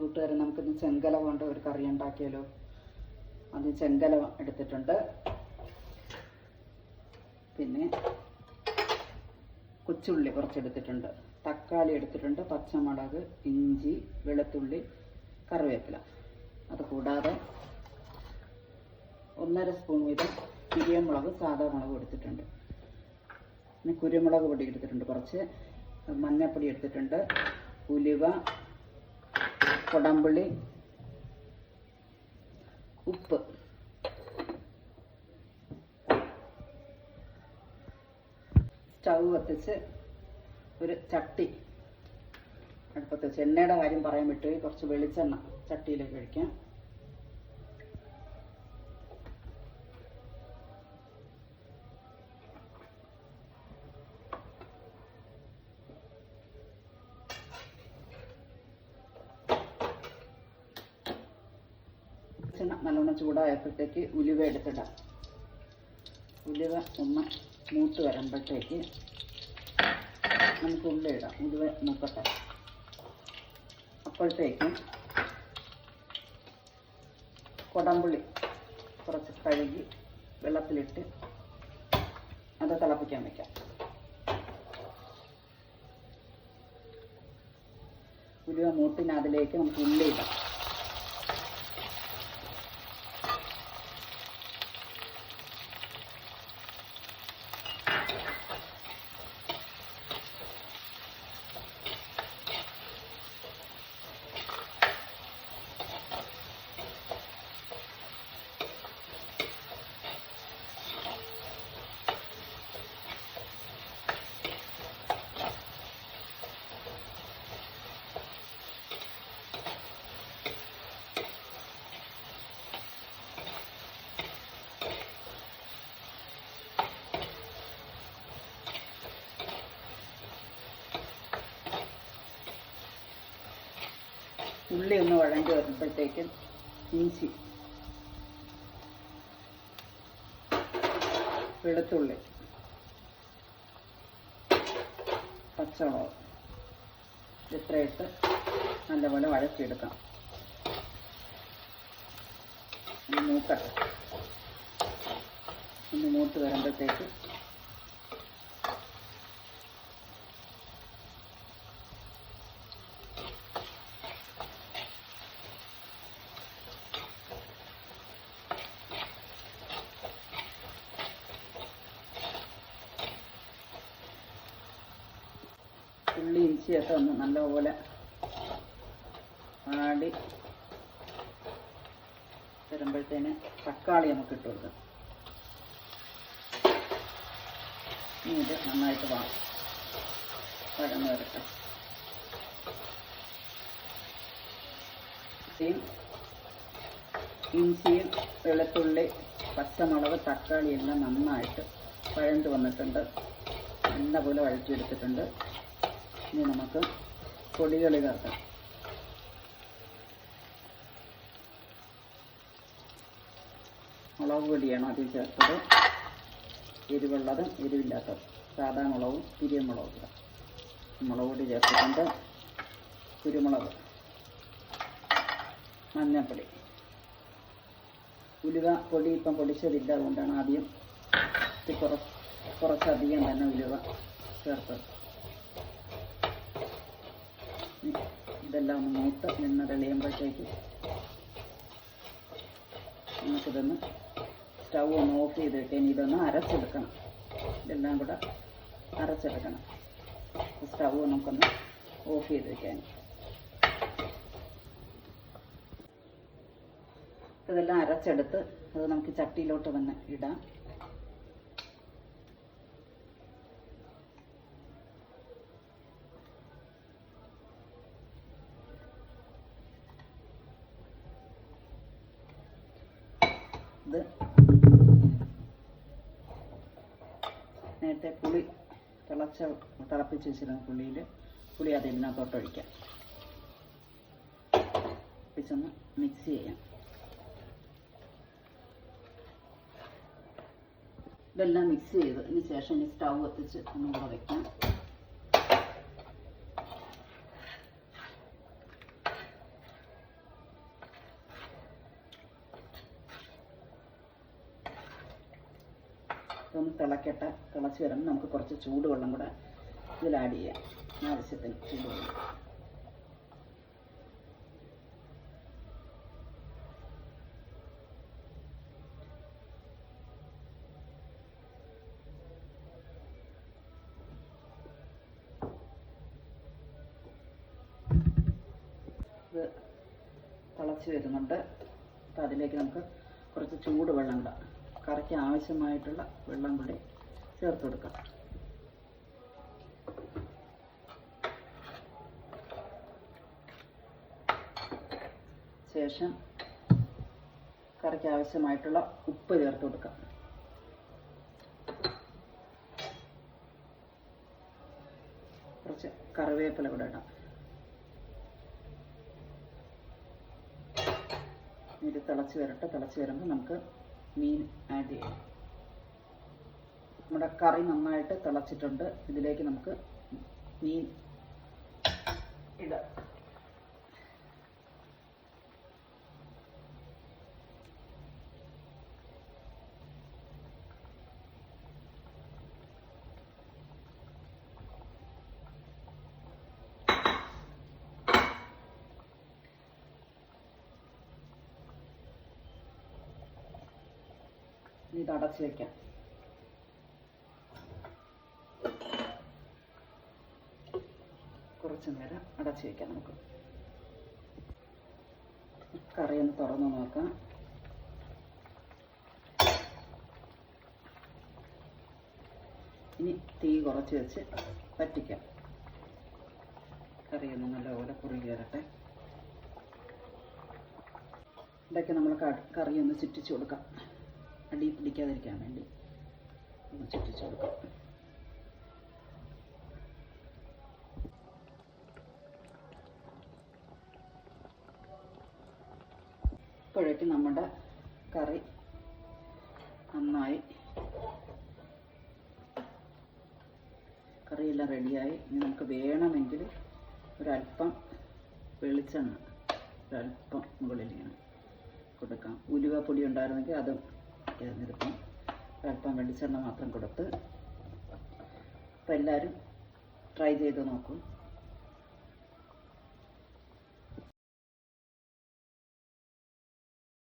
കൂട്ടുകാരെ നമുക്കിന്ന് ചെങ്കല കൊണ്ട് ഒരു കറി ഉണ്ടാക്കിയാലോ? അത് ചെങ്കല എടുത്തിട്ടുണ്ട്. പിന്നെ കൊച്ചുള്ളി കുറച്ചെടുത്തിട്ടുണ്ട്. തക്കാളി എടുത്തിട്ടുണ്ട് പച്ചമുളക് ഇഞ്ചി വെളുത്തുള്ളി കറിവേപ്പില. അത് കൂടാതെ ഒന്നര സ്പൂൺ വീതം പിരിയമുളക് സാധാ മുളക് എടുത്തിട്ടുണ്ട്. പിന്നെ കുരുമുളക് പൊടി എടുത്തിട്ടുണ്ട് കുറച്ച്. മഞ്ഞൾപ്പൊടി എടുത്തിട്ടുണ്ട്. ഉലുവ കൊടമ്പുളി. ഉപ്പ്. സ്റ്റൗ കത്തിച്ച് ഒരു ചട്ടി. അടുപ്പത്ത് വെച്ച് എണ്ണയുടെ കാര്യം പറയാൻ വിട്ടുപോയി കുറച്ച് വെളിച്ചെണ്ണ ചട്ടിയിലേക്ക് ഒഴിക്കാം. വെളിച്ചെണ്ണ നല്ലോണം ചൂടായപ്പോഴത്തേക്ക് ഉലുവ എടുത്തിടാം. ഉലുവ ഒന്ന് മൂത്ത് വരുമ്പോഴത്തേക്ക് നമുക്ക് ഉള്ളി ഇടാം. ഉലുവ മൂക്കട്ടെ. അപ്പോഴത്തേക്ക് കൊടമ്പുള്ളി കുറച്ച് കഴുകി വെള്ളത്തിലിട്ട് അത് തിളപ്പിക്കാൻ വയ്ക്കാം ഉലുവ മൂട്ടിന് അതിലേക്ക് നമുക്ക് ഉള്ളി ഇടാം. ഉള്ളി ഒന്ന് വഴണ്ടി വരുമ്പോഴത്തേക്കും ഇഞ്ചി വെളുത്തുള്ളി പച്ചമുളക് ഇത്രയിട്ട് നല്ലപോലെ ഒന്ന് മൂക്കട്ടെ ഒന്ന് മൂത്ത് വരുമ്പോഴത്തേക്ക് ഉള്ളി ഇഞ്ചിയൊക്കെ ഒന്ന് നല്ലപോലെ ആടി. വരുമ്പോഴത്തേന് തക്കാളി നമുക്ക് ഇട്ട് കൊടുക്കാം. ഇനി ഇത് നന്നായിട്ട് വാ. പഴം വരട്ടെ. ഇഞ്ചിയും വെളുത്തുള്ളി പച്ചമുളക് തക്കാളി എല്ലാം നന്നായിട്ട് വഴണ്ട് വന്നിട്ടുണ്ട്. നല്ലപോലെ വഴറ്റിയെടുത്തിട്ടുണ്ട്. ഇനി നമുക്ക് പൊടികൾ ചേർക്കാം മുളക് പൊടിയാണ് അതിൽ ചേർത്തത്. എരിവുള്ളതും എരിവില്ലാത്തതും. സാധാ മുളകും പിരിയമുളകും മുളക് പൊടി ചേർത്തിട്ടുണ്ട്. കുരുമുളക് മഞ്ഞൾപ്പൊടി. ഉലുവ പൊടി ഇപ്പം പൊടിച്ചതില്ല അതുകൊണ്ടാണ് ആദ്യം കുറച്ച് കുറച്ചധികം തന്നെ ഉലുവ ചേർത്തത്. ഇതെല്ലാം ഒന്ന് മൂത്ത് നിന്ന് തെളിയുമ്പോഴത്തേക്ക് നമുക്കിതൊന്ന് സ്റ്റൗ ഒന്ന് ഓഫ് ചെയ്തിട്ട് ഇനി ഇതൊന്ന് അരച്ചെടുക്കണം. ഇതെല്ലാം കൂടെ അരച്ചെടുക്കണം. സ്റ്റൗ നമുക്കൊന്ന് ഓഫ് ചെയ്ത് വെക്കാൻ ഇതെല്ലാം അരച്ചെടുത്ത് അത് നമുക്ക് ചട്ടിയിലോട്ട് തന്നെ ഇടാം. നേരത്തെ പുളി തിളച്ച തിളപ്പിച്ച് വെച്ചിരുന്ന പുളിയിൽ പുളി അത് ഇതിനകത്തോട്ട് ഒഴിക്കാം. ഒഴിച്ചൊന്ന് മിക്സ് ചെയ്യാം. ഇതെല്ലാം മിക്സ് ചെയ്ത് ഇതിന് ശേഷം ഈ സ്റ്റൗ കത്തിച്ച് ഒന്നും കൂടെ ഇതൊന്ന് തിളക്കട്ടെ. തിളച്ച് വരുമ്പോൾ നമുക്ക് കുറച്ച് ചൂടുവെള്ളം കൂടെ ഇതിൽ ആഡ് ചെയ്യാം. ആവശ്യത്തിന് ചൂടുവെള്ളം. ഇത് തിളച്ച് വരുന്നുണ്ട്. അപ്പോൾ അതിലേക്ക് നമുക്ക് കുറച്ച് ചൂട് വെള്ളം കൂടെ കറിക്ക് ആവശ്യമായിട്ടുള്ള വെള്ളം കൂടി ചേർത്ത് കൊടുക്കാം. ശേഷം കറിക്ക് ആവശ്യമായിട്ടുള്ള ഉപ്പ് ചേർത്ത് കൊടുക്കാം. കുറച്ച് കറിവേപ്പില കൂടെ ഇടാം. ഇത് തിളച്ച് വരട്ടെ. തിളച്ച് വരുമ്പോൾ നമുക്ക് മീൻ ആഡ് ചെയ്യാം. നമ്മുടെ കറി നന്നായിട്ട് തിളച്ചിട്ടുണ്ട്. ഇതിലേക്ക് നമുക്ക് മീൻ ഇടാം. ഇത് അടച്ച് വെക്കാം. കുറച്ച് നേരം അടച്ച് വെക്കാം നമുക്ക്. കറി ഒന്ന് തുറന്ന് നോക്കാം. ഇനി തീ കുറച്ച് വെച്ച് പറ്റിക്കാം കറിയൊന്ന് നല്ലപോലെ കുറുകി വരട്ടെ. ഇതൊക്കെ നമ്മൾ കറിയൊന്ന് കറി ചുറ്റിച്ച് കൊടുക്കാം. അടി പിടിക്കാതിരിക്കാൻ വേണ്ടി ഒന്ന് ചുറ്റിച്ചു കൊടുക്കാം. ഇപ്പോഴേക്ക് നമ്മുടെ കറി നന്നായി കറിയെല്ലാം റെഡിയായി. ഇനി നമുക്ക് വേണമെങ്കിൽ ഒരല്പം വെളിച്ചെണ്ണ ഒരല്പം മുകളിൽ ഇങ്ങനെ കൊടുക്കാം. ഉലുവപ്പൊടി ഉണ്ടായിരുന്നെങ്കിൽ അതും തിരഞ്ഞെടുക്കാം. അല്പം വെളിച്ചെണ്ണ മാത്രം കൊടുത്ത് അപ്പോൾ എല്ലാവരും ട്രൈ ചെയ്ത് നോക്കും.